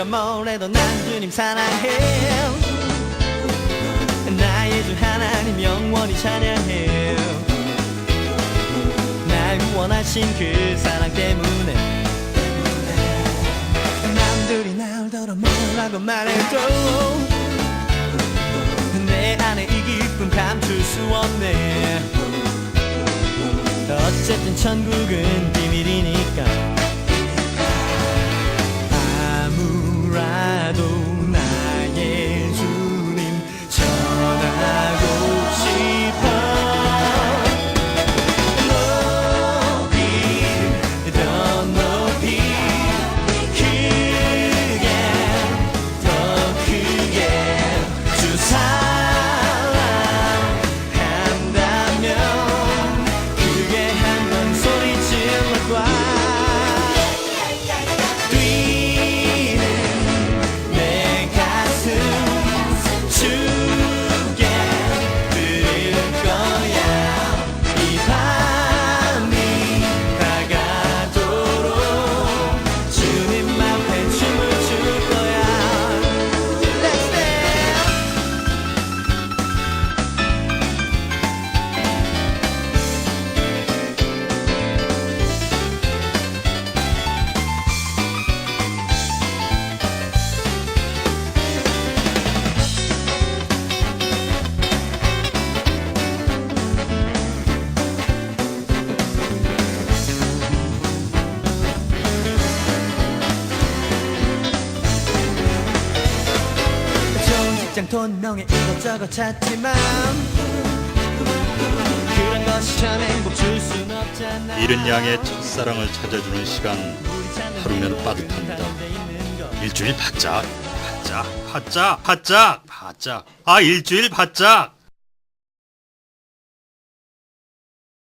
누가 뭐래도 난 주님 사랑해 나의 주 하나님 영원히 찬양해 날 구원하신 그 사랑 때문에. 남들이 날 더러 뭐라고 말해도 내 안에 이 기쁨 감출 수 없네. 어쨌든 천국은 비밀이니까 명예 이것저것 찾지만 그런 것이 참 행복 줄 순 없잖아. 이른 양의 첫사랑을 찾아주는 시간. 하루면 빠듯합니다. 일주일 바짝 바짝 바짝 바짝 바짝. 아 일주일 바짝